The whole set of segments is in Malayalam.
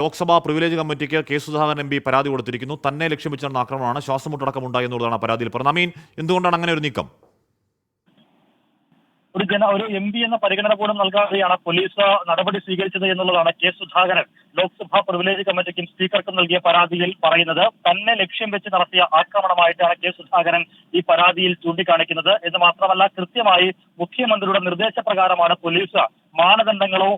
ലോക്സഭാ പ്രിവിലേജ് കമ്മിറ്റിക്ക് കെ സുധാകരൻ എം പി പരാതി കൊടുത്തിരിക്കുന്നു. തന്നെ ലക്ഷ്യം വെച്ച് നടന്ന ആക്രമണമാണ് ശ്വാസമുട്ടടക്കം ഉണ്ടായി എന്നുള്ളതാണ് പരാതിയിൽ പറഞ്ഞത്. അമീൻ എന്തുകൊണ്ടാണ് അങ്ങനെ ഒരു നീക്കം? ഒരു ജന ഒരു എം പി എന്ന പരിഗണന പോലും നൽകാതെയാണ് പോലീസ് നടപടി സ്വീകരിച്ചത് എന്നുള്ളതാണ് കെ സുധാകരൻ ലോക്സഭാ പ്രിവിലേജ് കമ്മിറ്റിക്കും സ്പീക്കർക്കും നൽകിയ പരാതിയിൽ പറയുന്നത്. തന്നെ ലക്ഷ്യം വെച്ച് നടത്തിയ ആക്രമണമായിട്ടാണ് കെ സുധാകരൻ ഈ പരാതിയിൽ ചൂണ്ടിക്കാണിക്കുന്നത്. എന്ന് മാത്രമല്ല കൃത്യമായി മുഖ്യമന്ത്രിയുടെ നിർദ്ദേശപ്രകാരമാണ് പോലീസ് മാനദണ്ഡങ്ങളോ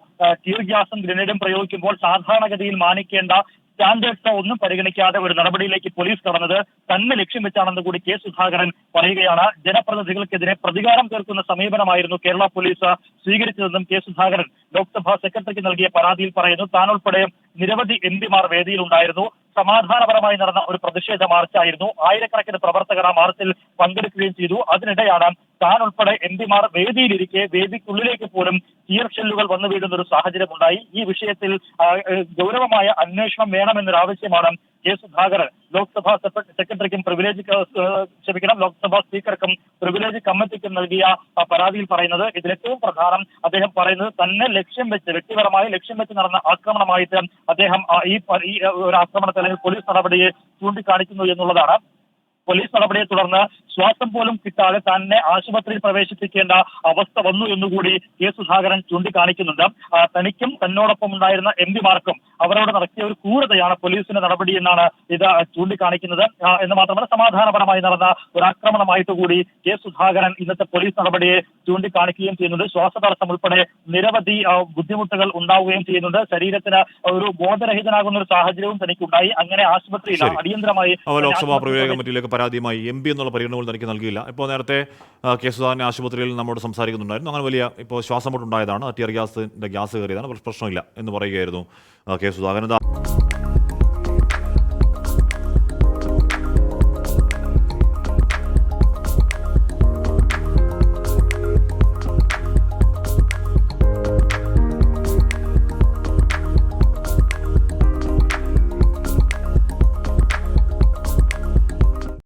ടീർ ഗ്യാസും ഗ്രനേഡും പ്രയോഗിക്കുമ്പോൾ സാധാരണഗതിയിൽ മാനിക്കേണ്ട സ്റ്റാൻഡേർഡ്സോ ഒന്നും പരിഗണിക്കാതെ ഒരു നടപടിയിലേക്ക് പോലീസ് കടന്നത് തന്നെ ലക്ഷ്യം വെച്ചാണെന്ന് കൂടി കെ സുധാകരൻ പറയുകയാണ്. ജനപ്രതിനിധികൾക്കെതിരെ പ്രതികാരം തീർക്കുന്ന സമീപനമായിരുന്നു കേരള പോലീസ് സ്വീകരിച്ചതെന്നും കെ സുധാകരൻ ലോക്സഭാ സെക്രട്ടറിക്ക് നൽകിയ പരാതിയിൽ പറയുന്നു. താൻ ഉൾപ്പെടെ നിരവധി എം പിമാർ വേദിയിലുണ്ടായിരുന്നു. സമാധാനപരമായി നടന്ന ഒരു പ്രതിഷേധ മാർച്ചായിരുന്നു. ആയിരക്കണക്കിന് പ്രവർത്തകർ ആ മാർച്ചിൽ പങ്കെടുക്കുകയും ചെയ്തു. അതിനിടെയാണ് താൻ ഉൾപ്പെടെ എം പിമാർ വേദിയിലിരിക്കെ വേദിക്കുള്ളിലേക്ക് പോലും ഇയർ ഷെല്ലുകൾ വന്നു വീഴുന്ന ഒരു സാഹചര്യം ഉണ്ടായി ഈ വിഷയത്തിൽ ഗൗരവമായ അന്വേഷണം വേണമെന്നൊരു ആവശ്യമാണ് കെ സുധാകരൻ. ലോക്സഭാ സെക്ര- സെക്രട്ടറിക്കും പ്രിവിലേജ് ക്ഷമിക്കണം ലോക്സഭാ സ്പീക്കർക്കും പ്രിവിലേജ് കമ്മിറ്റിക്കും നൽകിയ പരാതിയിൽ പറയുന്നത് ഇതിൽ ഏറ്റവും പ്രധാനം അദ്ദേഹം പറയുന്നത് തന്നെ ലക്ഷ്യം വെച്ച് വ്യക്തിപരമായി ലക്ഷ്യം വെച്ച് നടന്ന ആക്രമണമായിട്ട് അദ്ദേഹം ഈ ഒരു ആക്രമണത്തെ അല്ലെങ്കിൽ പോലീസ് നടപടിയെ ചൂണ്ടിക്കാണിക്കുന്നു എന്നുള്ളതാണ്. പോലീസ് നടപടിയെ തുടർന്ന് ശ്വാസം പോലും കിട്ടാതെ തന്നെ ആശുപത്രിയിൽ പ്രവേശിപ്പിക്കേണ്ട അവസ്ഥ വന്നു എന്നുകൂടി കെ സുധാകരൻ ചൂണ്ടിക്കാണിക്കുന്നുണ്ട്. തനിക്കും തന്നോടൊപ്പം ഉണ്ടായിരുന്ന എം പിമാർക്കും അവരോട് നടത്തിയ ഒരു ക്രൂരതയാണ് പോലീസിന്റെ നടപടി എന്നാണ് ഇത് ചൂണ്ടിക്കാണിക്കുന്നത്. എന്ന് മാത്രമല്ല സമാധാനപരമായി നടന്ന ഒരു ആക്രമണമായിട്ട് കൂടി കെ സുധാകരൻ ഇന്നത്തെ പോലീസ് നടപടിയെ ചൂണ്ടിക്കാണിക്കുകയും ചെയ്യുന്നുണ്ട്. ശ്വാസതടസ്സം ഉൾപ്പെടെ നിരവധി ബുദ്ധിമുട്ടുകൾ ഉണ്ടാവുകയും ചെയ്യുന്നുണ്ട്. ശരീരത്തിന് ഒരു ബോധരഹിതനാകുന്ന ഒരു സാഹചര്യവും തനിക്കുണ്ടായി. അങ്ങനെ ആശുപത്രിയിൽ അടിയന്തരമായി ലോക്സഭാ ആശുപത്രിയിൽ കമ്മിറ്റിയിലേക്ക് പരാതിയുമായി എം പി എന്നുള്ള പരിഗണന പോലും തനിക്ക് നൽകിയില്ല. ഇപ്പോൾ നേരത്തെ കെ സുധാകരൻ ആശുപത്രിയിൽ നമ്മോട് സംസാരിക്കുന്നുണ്ടായിരുന്നു. അങ്ങനെ വലിയ ഇപ്പോൾ ശ്വാസം മുട്ടുണ്ടായതാണ്. അറ്റിയർ ഗ്യാസിന്റെ ഗ്യാസ് കയറിയതാണ്. പ്രശ്നമില്ല എന്ന് പറയുകയായിരുന്നു കെ സുധാകരൻ.